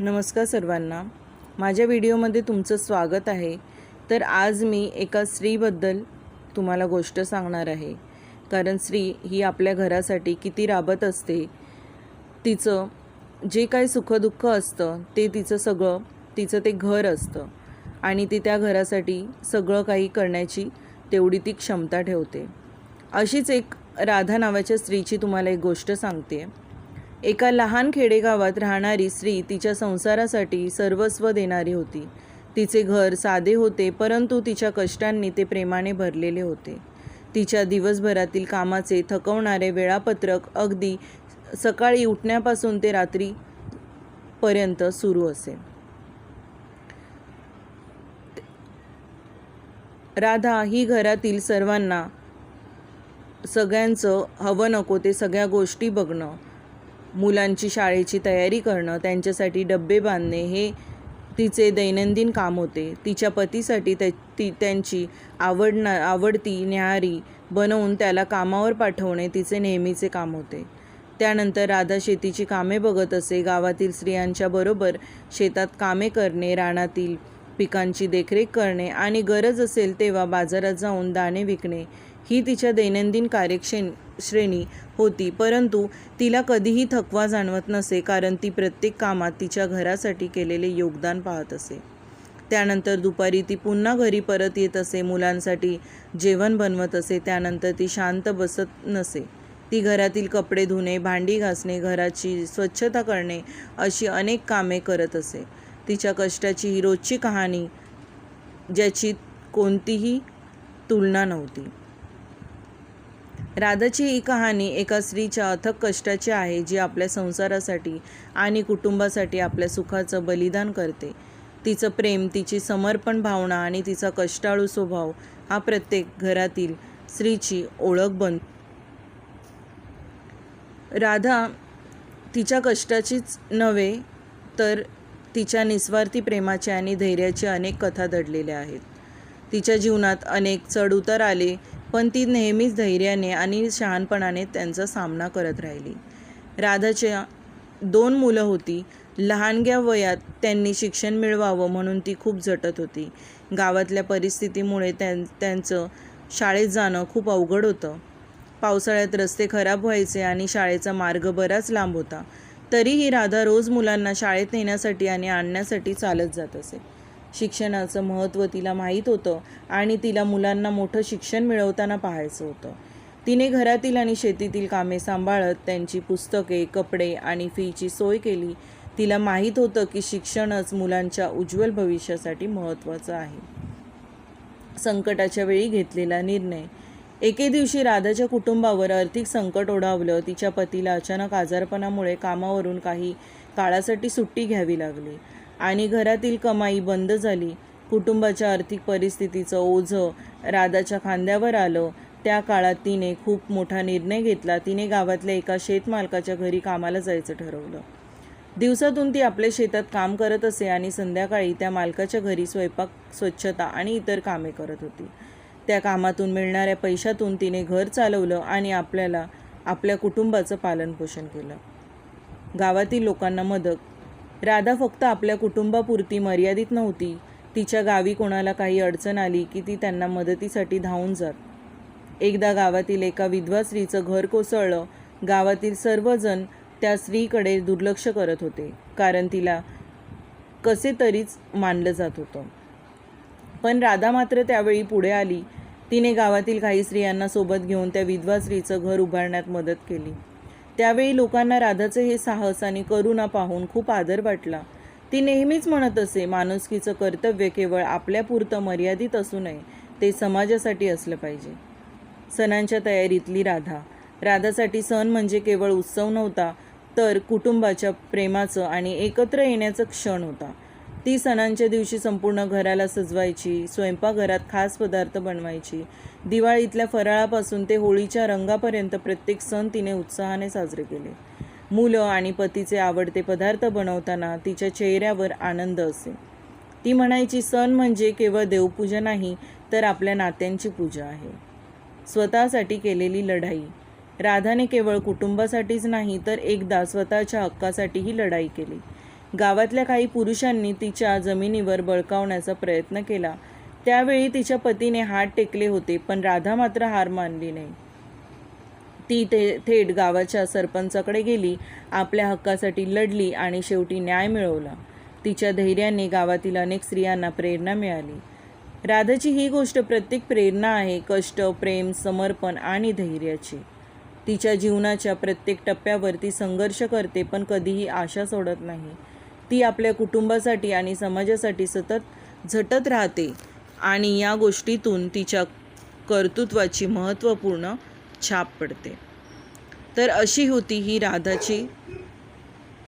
नमस्कार सर्वांना. माझ्या व्हिडिओमध्ये तुमचं स्वागत आहे. तर आज मी एका स्त्रीबद्दल तुम्हाला गोष्ट सांगणार आहे. कारण स्त्री ही आपल्या घरासाठी किती राबत असते तिचं जे काही सुखदुःख असतं ते तिचं सगळं तिचं ते घर असतं. आणि ती त्या घरासाठी सगळं काही करण्याची तेवढी ती क्षमता ठेवते. अशीच एक राधा नावाच्या स्त्रीची तुम्हाला एक गोष्ट सांगते एका लहान खेडेगावात राहणारी स्त्री तिच्या संसारासाठी सर्वस्व देणारी होती. तिचे घर साधे होते परंतु तिच्या कष्टांनी ते प्रेमाने भरलेले होते. तिच्या दिवसभरातील कामाचे थकवणारे वेळापत्रक अगदी सकाळी उठण्यापासून ते रात्रीपर्यंत सुरू असे. राधा ही घरातील सर्वांना सगळ्यांचं हवं नको ते सगळ्या गोष्टी बघणं मुलांची शाळेची तयारी करणं त्यांच्यासाठी डब्बे बांधणे हे तिचे दैनंदिन काम होते. तिच्या पतीसाठी त्या ती त्यांची आवडणा आवडती न्याहारी बनवून त्याला कामावर पाठवणे तिचे नेहमीचे काम होते. त्यानंतर राधा शेतीची कामे बघत असे. गावातील स्त्रियांच्या बरोबर शेतात कामे करणे रानातील पिकांची देखरेख करणे आणि गरज असेल तेव्हा बाजारात जाऊन दाणे विकणे. ही तिच्या दैनंदिन कार्यक्षे श्रेणी होती. परंतु तिला कधीही थकवा जाणवत नसे कारण ती प्रत्येक कामात तिच्या घरासाठी केलेले योगदान पाहत असे. त्यानंतर दुपारी ती पुन्हा घरी परत येत असे मुलांसाठी जेवण बनवत असे त्यानंतर ती शांत बसत नसे. ती घरातील कपडे धुणे भांडी घासणे घराची स्वच्छता करणे अशी अनेक कामे करत असे. तिच्या कष्टाची ही रोजची कहाणी ज्याची कोणतीही तुलना नव्हती. राधाची ही कहाणी एका स्त्रीच्या अथक कष्टाची आहे जी आपल्या संसारासाठी आणि कुटुंबासाठी आपल्या सुखाचं बलिदान करते. तिचं प्रेम तिची समर्पण भावना आणि तिचा कष्टाळू स्वभाव हा प्रत्येक घरातील स्त्रीची ओळख बन राधा तिच्या कष्टाचीच नव्हे तर तिच्या निस्वार्थी प्रेमाचे आणि धैर्याचे अनेक कथा दडलेल्या आहेत. तिच्या जीवनात अनेक चढउतार आले पण ती नेहमीच धैर्याने आणि शहाणपणाने त्यांचा सामना करत राहिली. राधाच्या दोन मुलं होती. लहानग्या वयात त्यांनी शिक्षण मिळवावं म्हणून ती खूप झटत होती. गावातल्या परिस्थितीमुळे त्यां त्यांचं शाळेत जाणं खूप अवघड होतं. पावसाळ्यात रस्ते खराब व्हायचे आणि शाळेचा मार्ग बराच लांब होता. तरीही राधा रोज मुलांना शाळेत नेण्यासाठी आणि आणण्यासाठी चालत जात असे. शिक्षणाचं महत्त्व तिला माहीत होतं आणि तिला मुलांना मोठं शिक्षण मिळवताना पाहायचं होतं. तिने घरातील आणि शेतीतील कामे सांभाळत त्यांची पुस्तके कपडे आणि फीची सोय केली. तिला माहीत होतं की शिक्षणच मुलांच्या उज्ज्वल भविष्यासाठी महत्त्वाचं आहे. संकटाच्या वेळी घेतलेला निर्णय. एके दिवशी राधाच्या कुटुंबावर आर्थिक संकट ओढावलं. तिच्या पतीला अचानक आजारपणामुळे कामावरून काही काळासाठी सुट्टी घ्यावी लागली. आणि घरातील कमाई बंद झाली. कुटुंबाच्या आर्थिक परिस्थितीचं ओझं राधाच्या खांद्यावर आलं. त्या काळात तिने खूप मोठा निर्णय घेतला. तिने गावातल्या एका शेतमालकाच्या घरी कामाला जायचं ठरवलं. दिवसातून ती आपल्या शेतात काम करत असे आणि संध्याकाळी त्या मालकाच्या घरी स्वयंपाक स्वच्छता आणि इतर कामे करत होती. त्या कामातून मिळणाऱ्या पैशातून तिने घर चालवलं आणि आपल्याला आपल्या कुटुंबाचं पालनपोषण केलं. गावातील लोकांना मदत राधा फक्त आपल्या कुटुंबापुरती मर्यादित नव्हती. तिच्या गावी कोणाला काही अडचण आली की ती त्यांना मदतीसाठी धावून जात. एकदा गावातील एका विधवा स्त्रीचं घर कोसळलं गावातील सर्वजण त्या स्त्रीकडे दुर्लक्ष करत होते कारण तिला कसे तरीच मानलं जात होतं. पण राधा मात्र त्यावेळी पुढे आली. तिने गावातील काही स्त्रियांना सोबत घेऊन त्या विधवा स्त्रीचं घर उभारण्यात मदत केली. त्यावेळी लोकांना राधाचं हे साहस आणि करुणा पाहून खूप आदर वाटला. ती नेहमीच म्हणत असे माणुसकीचं कर्तव्य केवळ आपल्यापुरतं मर्यादित असू नये ते समाजासाठी असलं पाहिजे. सणांच्या तयारीतली राधा. राधासाठी सण म्हणजे केवळ उत्सव नव्हता तर कुटुंबाच्या प्रेमाचं आणि एकत्र येण्याचं क्षण होता. ती सणांच्या दिवशी संपूर्ण घराला सजवायची स्वयंपाकघरात खास पदार्थ बनवायची. दिवाळीतल्या फराळापासून ते होळीच्या रंगापर्यंत प्रत्येक सण तिने उत्साहाने साजरे केले. मुलं आणि पतीचे आवडते पदार्थ बनवताना तिच्या चेहऱ्यावर आनंद असे. ती म्हणायची सण म्हणजे केवळ देवपूजा नाही तर आपल्या नात्यांची पूजा आहे. स्वतःसाठी केलेली लढाई. राधाने केवळ कुटुंबासाठीच नाही तर एकदा स्वतःच्या हक्कासाठीही लढाई केली. गावातल्या काही पुरुषांनी तिच्या जमिनीवर बळकावण्याचा प्रयत्न केला. त्यावेळी तिच्या पतीने हात टेकले होते पण राधा मात्र हार मानली नाही. ती ते थेट गावाच्या सरपंचाकडे गेली आपल्या हक्कासाठी लढली आणि शेवटी न्याय मिळवला. तिच्या धैर्याने गावातील अनेक स्त्रियांना प्रेरणा मिळाली. राधाची ही गोष्ट प्रत्येक प्रेरणा आहे कष्ट प्रेम समर्पण आणि धैर्याची. तिच्या जीवनाच्या प्रत्येक टप्प्यावर ती संघर्ष करते पण कधीही आशा सोडत नाही. ती आपल्या कुटुंबासाठी आणि समाजासाठी सतत झटत राहते आणि या गोष्टीतून तिच्या कर्तृत्वाची महत्त्वपूर्ण छाप पडते. तर अशी होती ही राधाची